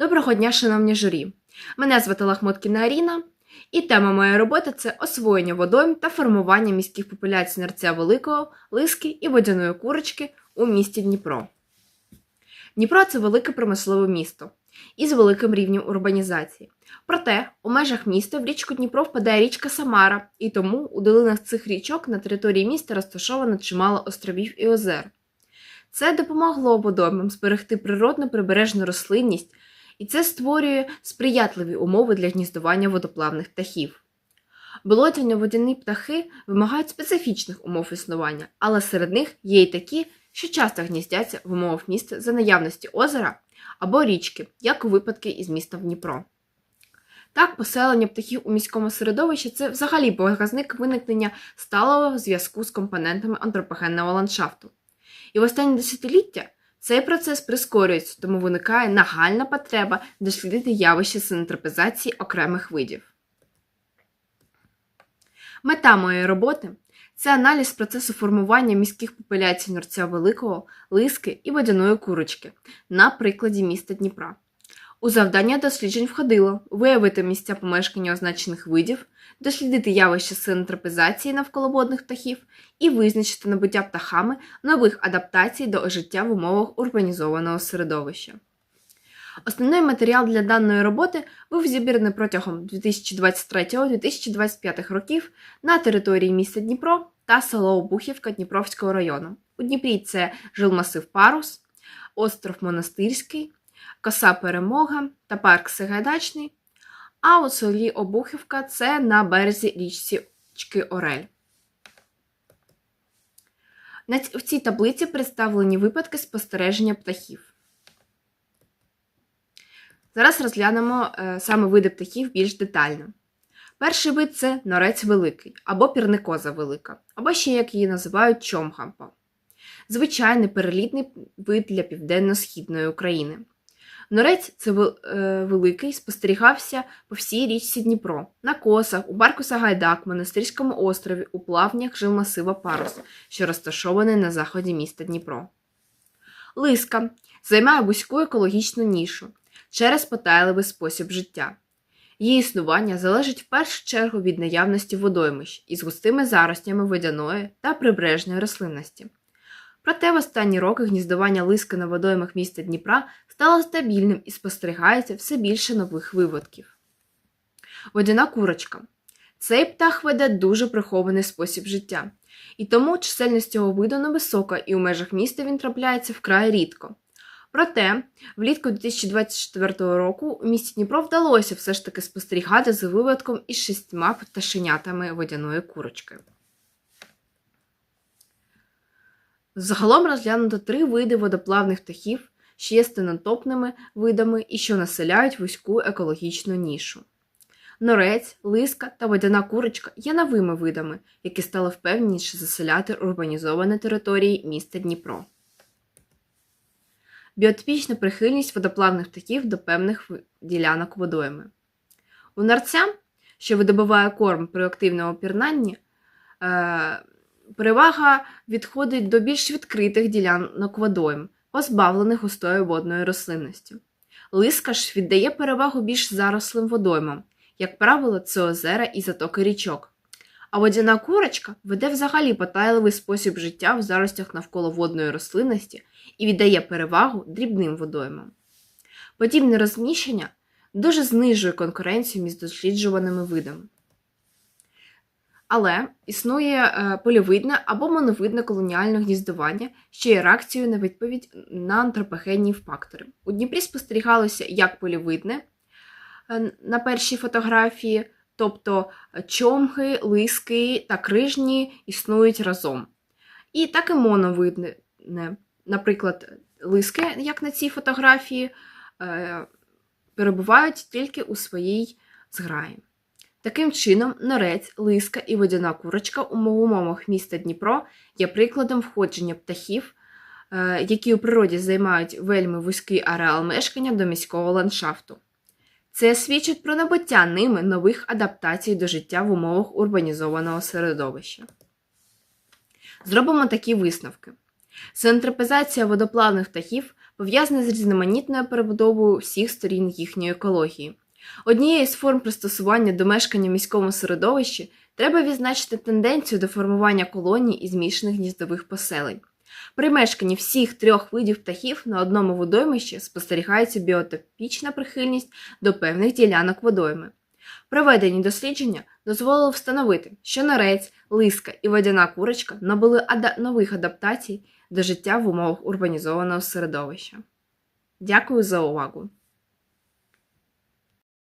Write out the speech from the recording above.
Доброго дня, шановні журі! Мене звати Лахмоткіна Аріна, і тема моєї роботи це освоєння водойм та формування міських популяцій нерця великого, лиски і водяної курочки у місті Дніпро. Дніпро це велике промислове місто із великим рівнем урбанізації. Проте у межах міста в річку Дніпро впадає річка Самара, і тому у долинах цих річок на території міста розташовано чимало островів і озер. Це допомогло водоймам зберегти природну прибережну рослинність, і це створює сприятливі умови для гніздування водоплавних птахів. Болотяно-водяні птахи вимагають специфічних умов існування, але серед них є й такі, що часто гніздяться в умовах міста за наявності озера або річки, як у випадку із містом Дніпро. Так, поселення птахів у міському середовищі це взагалі показник виникнення сталого зв'язку з компонентами антропогенного ландшафту. І в останні десятиліття цей процес прискорюється, тому виникає нагальна потреба дослідити явище синтропізації окремих видів. Мета моєї роботи це аналіз процесу формування міських популяцій норця великого, лиски і водяної курочки на прикладі міста Дніпра. У завдання досліджень входило виявити місця помешкання означених видів, дослідити явище синтропізації навколоводних птахів і визначити набуття птахами нових адаптацій до життя в умовах урбанізованого середовища. Основний матеріал для даної роботи був зібраний протягом 2023-2025 років на території міста Дніпро та село Обухівка Дніпровського району. У Дніпрі це жилмасив Парус, остров Монастирський, Коса Перемога та парк Сагайдачний, а у селі Обухівка це на березі річки Орель. В цій таблиці представлені випадки спостереження птахів. Зараз розглянемо е, саме види птахів більш детально. Перший вид це норець великий або пірникоза велика, або ще як її називають чомхампа. Звичайний перелітний вид для південно-східної України. Норець це е, великий спостерігався по всій річці Дніпро, на косах, у барку Сагайдак, Монастирському острові, у плавнях жилмасива Парус, що розташований на заході міста Дніпро. Лиска займає вузьку екологічну нішу через потайливий спосіб життя. Її існування залежить в першу чергу від наявності водоймищ із густими заростями водяної та прибережної рослинності. Проте в останні роки гніздування лиски на водоймах міста Дніпра стало стабільним і спостерігається все більше нових виводків. Водяна курочка. Цей птах веде дуже прихований спосіб життя, і тому чисельність цього виду невисока, і у межах міста він трапляється вкрай рідко. Проте, влітку 2024 року у місті Дніпро вдалося все ж таки спостерігати за виводком із шістьма пташенятами водяної курочки. Загалом розглянуто три види водоплавних птахів, що є стенотопними видами і що населяють вузьку екологічну нішу. Норець, лиска та водяна курочка є новими видами, які стали впевненіше заселяти урбанізовані території міста Дніпро. Біотипічна прихильність водоплавних птахів до певних ділянок водойми. У нарця, що видобуває корм при активному пірнанні, е, перевага відходить до більш відкритих ділянок водойм, позбавлених густої водної рослинності. Лиска ж віддає перевагу більш зарослим водоймам, як правило, це озера і затоки річок. А водяна курочка веде взагалі потайливий спосіб життя в заростях навколо водної рослинності і віддає перевагу дрібним водоймам. Подібне розміщення дуже знижує конкуренцію між досліджуваними видами. Але існує е, полівидне або моновидне колоніальне гніздування, що є реакцією на відповідь на антропогенні фактори. У Дніпрі спостерігалося як полівидне е, на першій фотографії, тобто чомги, лиски та крижні існують разом. І так і моновидне. Наприклад, лиски, як на цій фотографії, е, перебувають тільки у своїй зграї. Таким чином, норець, лиска і водяна курочка у умовах міста Дніпро є прикладом входження птахів, е, які у природі займають вельми вузький ареал мешкання до міського ландшафту. Це свідчить про набуття ними нових адаптацій до життя в умовах урбанізованого середовища. Зробимо такі висновки. Синтропізація водоплавних птахів пов'язане з різноманітною перебудовою всіх сторін їхньої екології. Однією з форм пристосування до мешкання в міському середовищі треба відзначити тенденцію до формування колоній і змішаних гніздових поселень. При мешканні всіх трьох видів птахів на одному водоймищі спостерігається біотопічна прихильність до певних ділянок водойми. Проведені дослідження дозволили встановити, що норець, лиска і водяна курочка набули нових адаптацій до життя в умовах урбанізованого середовища. Дякую за увагу!